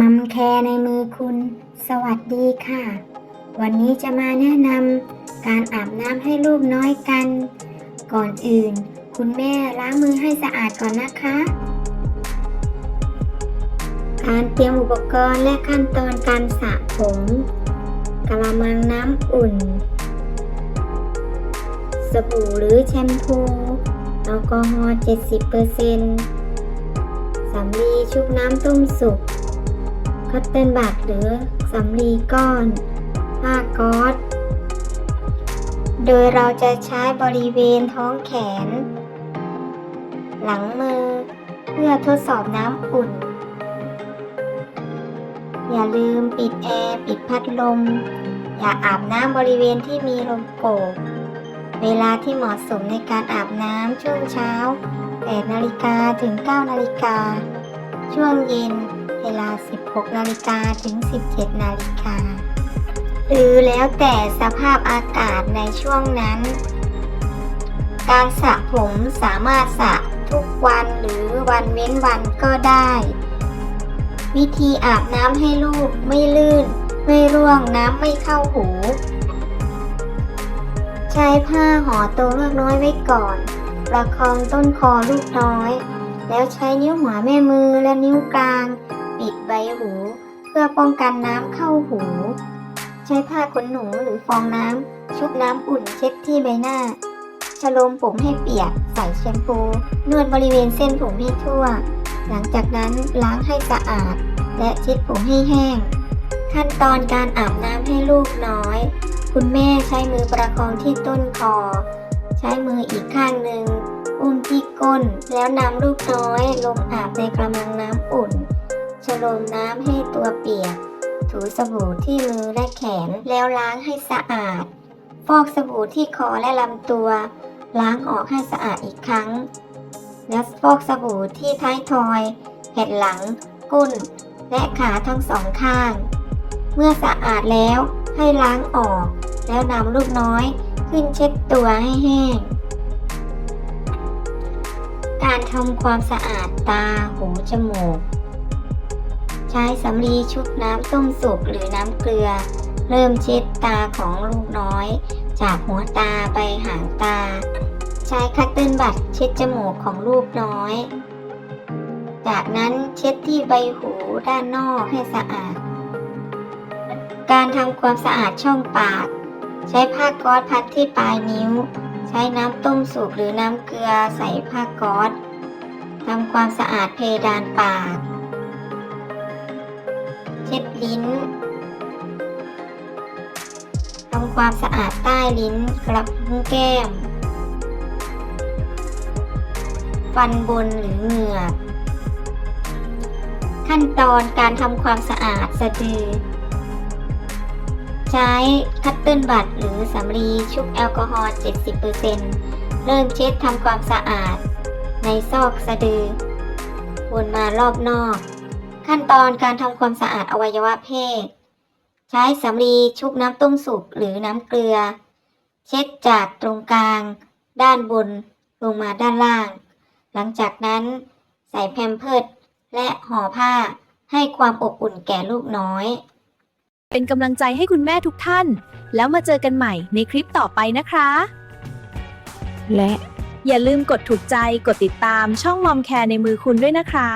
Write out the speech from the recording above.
มัมแคร์ในมือคุณ สวัสดีค่ะ วันนี้จะมาแนะนำการอาบน้ำให้ลูกน้อยกัน ก่อนอื่น คุณแม่ล้างมือให้สะอาดก่อนนะคะ การเตรียมอุปกรณ์และขั้นตอนการสระผมกระมังน้ำอุ่น สบู่หรือแชมพูแอลกอฮอล์70%สำลีชุบน้ำต้มสุกัตเติ้ลบัตหรือสำลีก้อนผ้าก๊อซโดยเราจะใช้บริเวณท้องแขน หลังมือเพื่อทดสอบน้ำอุ่น อย่าลืมปิดแอร์ปิดพัดลม อย่าอาบน้ำบริเวณที่มีลมโกกเวลาที่เหมาะสมในการอาบน้ำช่วงเช้า8นาฬิกาถึง 9 นาฬิกา ช่วงเย็น เวลา 16 นาฬิกาถึง 17 นาฬิกา หรือแล้วแต่สภาพอากาศในช่วงนั้น การสระผมสามารถสระทุกวันหรือวันเว้นวันก็ได้ วิธีอาบน้ำให้ลูกไม่ลื่น ไม่ร่วงน้ำไม่เข้าหู ใช้ผ้าห่อตัวเลูกน้อยไว้ก่อน ประคองต้นคอลูกน้อย แล้วใช้นิ้วหัวแม่มือและนิ้วกลาง ปิดใบหู เพื่อป้องกันน้ำเข้าหู ใช้ผ้าขนหนูหรือฟองน้ำชุบน้ำอุ่นเช็ดที่ใบหน้าชโลมผมให้เปียก ใส่แชมพู นวดบริเวณเส้นผมให้ทั่ว หลังจากนั้นล้างให้สะอาด และเช็ดผมให้แห้ง ขั้นตอนการอาบน้ำให้ลูกน้อย คุณแม่ใช้มือประคองที่ต้นคอ ใช้มืออีกข้างหนึ่งอุ้มที่ก้น แล้วนำลูกน้อยลงอาบในกระมังน้ำอุ่น ชโลมน้ำให้ตัวเปียก ถูสบู่ที่มือและแขน แล้วล้างให้สะอาด ฟอกสบู่ที่คอและลำตัว ล้างออกให้สะอาดอีกครั้ง แล้วฟอกสบู่ที่ท้ายทอยแผ่นหลัง ก้น และขาทั้งสองข้าง เมื่อสะอาดแล้วให้ล้างออก แล้วนำลูกน้อยขึ้นเช็ดตัวให้แห้งการทำความสะอาดตา หู จมูก ช้สำลีชุบน้ำต้มสุกหรือน้ำเกลือ เริ่มเช็ดตาของลูกน้อย จากหัวตาไปหางตา ใช้คัตเติ้ลบัตเช็ดจมูกของลูกน้อย จากนั้นเช็ดที่ใบหูด้านนอกให้สะอาด การทำความสะอาดช่องปาก ใช้ผ้าก๊อซพันที่ปลายนิ้ว ใช้น้ำต้มสุกหรือน้ำเกลือใส่ผ้าก๊อซทำความสะอาดเพดานปาก เช็ดลิ้นทำความสะอาดใต้ลิ้นกระพุ้งแก้ม ฟันบนหรือเหงือกขั้นตอนการทำความสะอาดสะดือ ใช้คัตเติลบัตหรือสำลีชุบแอลกอฮอล์ 70%เริ่มเช็ดทำความสะอาดในซอกสะดือวนมารอบนอก ขั้นตอนการทำความสะอาดอวัยวะเพศ ใช้สำลีชุบน้ำต้มสุกหรือน้ำเกลือ เช็ดจากตรงกลาง ด้านบนลงมาด้านล่าง หลังจากนั้น ใส่แพมเพิร์ดและห่อผ้าให้ความอบอุ่นแก่ลูกน้อย เป็นกำลังใจให้คุณแม่ทุกท่าน แล้วมาเจอกันใหม่ในคลิปต่อไปนะคะ และอย่าลืมกดถูกใจกดติดตามช่องมอมแคร์ในมือคุณด้วยนะคะ